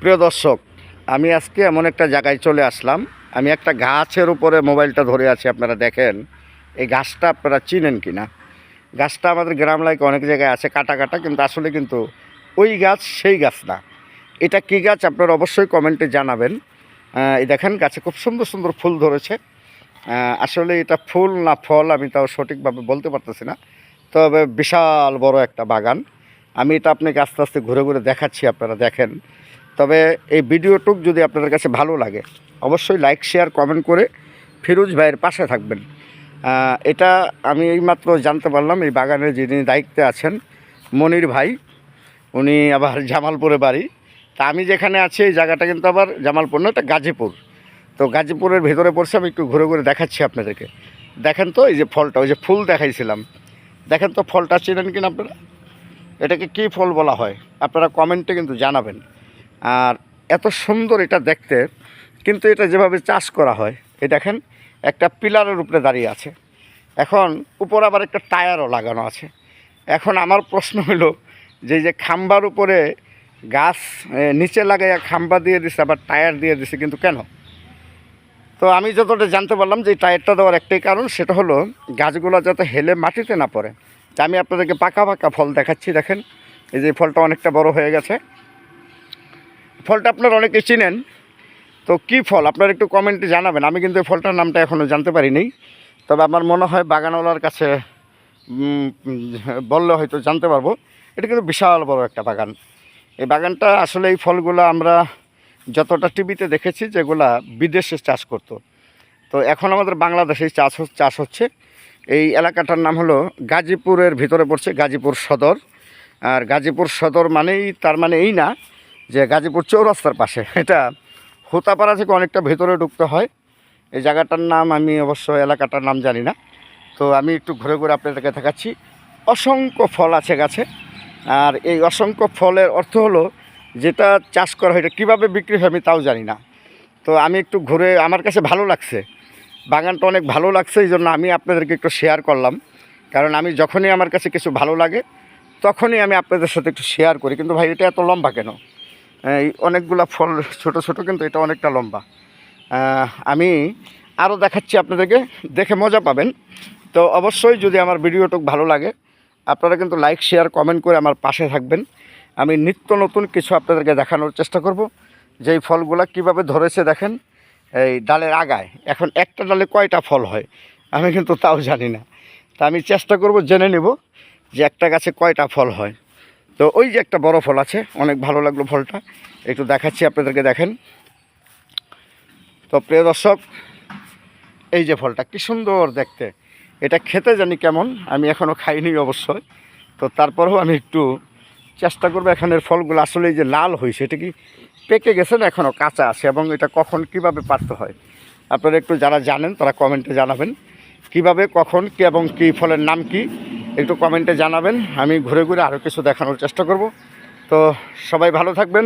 প্রিয় দর্শক, আমি আজকে এমন একটা জায়গায় চলে আসলাম। আমি একটা গাছের উপরে মোবাইলটা ধরে আছি, আপনারা দেখেন। এই গাছটা আপনারা চিনেন কি না গাছটা আমাদের গ্রাম লাইকে অনেক জায়গায় আছে কাটা কাটা কিন্তু আসলে কিন্তু ওই গাছ সেই গাছ না। এটা কী গাছ আপনারা অবশ্যই কমেন্টে জানাবেন। এই দেখেন, গাছে খুব সুন্দর সুন্দর ফুল ধরেছে। আসলে এটা ফুল না ফল আমি তাও সঠিকভাবে বলতে পারতেছি না। তবে বিশাল বড় একটা বাগান। আমি এটা আপনাকে আস্তে আস্তে ঘুরে ঘুরে দেখাচ্ছি, আপনারা দেখেন। তবে এই ভিডিওটুক যদি আপনাদের কাছে ভালো লাগে, অবশ্যই লাইক শেয়ার কমেন্ট করে ফিরোজ ভাইয়ের পাশে থাকবেন। এটা আমি এইমাত্র জানতে পারলাম, এই বাগানের যিনি দায়িত্বে আছেন, মনির ভাই, উনি আবার জামালপুরে বাড়ি। তা আমি যেখানে আছি, এই জায়গাটা কিন্তু আবার জামালপুর না এটা গাজীপুর। তো গাজীপুরের ভেতরে পড়ছে, আমি একটু ঘুরে ঘুরে দেখাচ্ছি আপনাদেরকে। দেখেন তো এই যে ফলটা, ওই যে ফুল দেখাইছিলাম। দেখেন তো ফলটা চেনেন কিনা আপনারা? এটাকে কী ফল বলা হয়? আপনারা কমেন্টে কিন্তু জানাবেন। আর এত সুন্দর এটা দেখতে, কিন্তু এটা যেভাবে চাষ করা হয়, এই দেখেন, একটা পিলারের উপরে দাঁড়িয়ে আছে। এখন উপর আবার একটা টায়ারও লাগানো আছে। এখন আমার প্রশ্ন হলো, যে যে খাম্বার উপরে গাছ নিচে লাগাইয়া খাম্বা দিয়ে দিছে, আবার টায়ার দিয়ে দিছে, কিন্তু কেন? তো আমি যতটা জানতে পারলাম যে টায়ারটা দেওয়ার একটাই কারণ, সেটা হলো গাছগুলো যাতে হেলে মাটিতে না পড়ে। আমি আপনাদেরকে পাকা পাকা ফল দেখাচ্ছি, দেখেন। এই যে ফলটা অনেকটা বড় হয়ে গেছে। ফলটা আপনারা অনেকে চিনেন। তো কি ফল? আপনারা একটু কমেন্টে জানাবেন। আমি কিন্তু ফলটার নামটা এখনও জানতে পারিনি। তবে আমার মনে হয় বাগানওয়ালার কাছে বললে হয়তো জানতে পারব। এটা কিন্তু বিশাল বড় একটা বাগান। এই বাগানটা আসলে এই ফলগুলো আমরা যতটা টিভিতে দেখেছি, যেগুলা বিদেশে চাষ করতো। তো এখন আমাদের বাংলাদেশে চাষ চাষ হচ্ছে। এই এলাকাটার নাম হলো গাজীপুরের ভিতরে পড়ছে, গাজীপুর সদর। আর গাজীপুর সদর মানেই, তার মানে এই না যে গাজীপুর চৌরাস্তার পাশে, এটা হোতাপাড়া থেকে অনেকটা ভেতরে ঢুকতে হয়। এই জায়গাটার নাম আমি অবশ্য এলাকাটার নাম জানি না। তো আমি একটু ঘুরে ঘুরে আপনাদেরকে দেখাচ্ছি। অসংখ্য ফল আছে গাছে। আর এই অসংখ্য ফলের অর্থ হলো, যেটা চাষ করা হয়, এটা কীভাবে বিক্রি হয় আমি তাও জানি না। তো আমি একটু ঘুরে, আমার কাছে ভালো লাগছে। বাগানটা অনেক ভালো লাগছে, এই জন্য আমি আপনাদেরকে একটু শেয়ার করলাম। কারণ আমি যখনই আমার কাছে কিছু ভালো লাগে, তখনই আমি আপনাদের সাথে একটু শেয়ার করি। কিন্তু ভাই, এটা এত লম্বা কেন? অনেকগুলা ফল ছোট ছোট, কিন্তু এটা অনেকটা লম্বা। আমি আরও দেখাচ্ছি আপনাদেরকে, দেখে মজা পাবেন। তো অবশ্যই যদি আমার ভিডিওটুক ভালো লাগে, আপনারা কিন্তু লাইক, শেয়ার, কমেন্ট করে আমার পাশে থাকবেন। আমি নিত্য নতুন কিছু আপনাদেরকে দেখানোর চেষ্টা করব। যেই ফলগুলা কীভাবে ধরেছে দেখেন, এই ডালের আগায়। এখন একটা ডালে কয়টা ফল হয়, আমি কিন্তু তাও জানি না। তা আমি চেষ্টা করব, জেনে নেব যে একটা গাছে কয়টা ফল হয়। তো ওই যে একটা বড় ফল আছে, অনেক ভালো লাগল ফলটা। একটু দেখাচ্ছি, আপনাদেরকে দেখেন। তো প্রিয় দর্শক, এই যে ফলটা, কি সুন্দর দেখতে। এটা খেতে জানি কেমন, আমি এখনও খাইনি অবশ্যই। তো তারপরেও আমি একটু চেষ্টা করব এখানের ফলগুলো। আসলে এই যে লাল হয়েছে, এটা কি পেকে গেছে না এখনও কাঁচা আছে, এবং এটা কখন কীভাবে পারতে হয়? আপনারা একটু যারা জানেন, তারা কমেন্টে জানাবেন। কীভাবে, কখন, কী এবং কী ফলের নাম কি? একটু কমেন্টে জানাবেন। আমি ঘুরে ঘুরে আরও কিছু দেখানোর চেষ্টা করব। তো সবাই ভালো থাকবেন।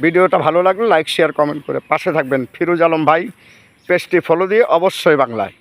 ভিডিওটা ভালো লাগলে লাইক শেয়ার কমেন্ট করে পাশে থাকবেন। ফিরোজ আলম ভাই, পেজটি ফলো দিয়ে অবশ্যই বাংলায়।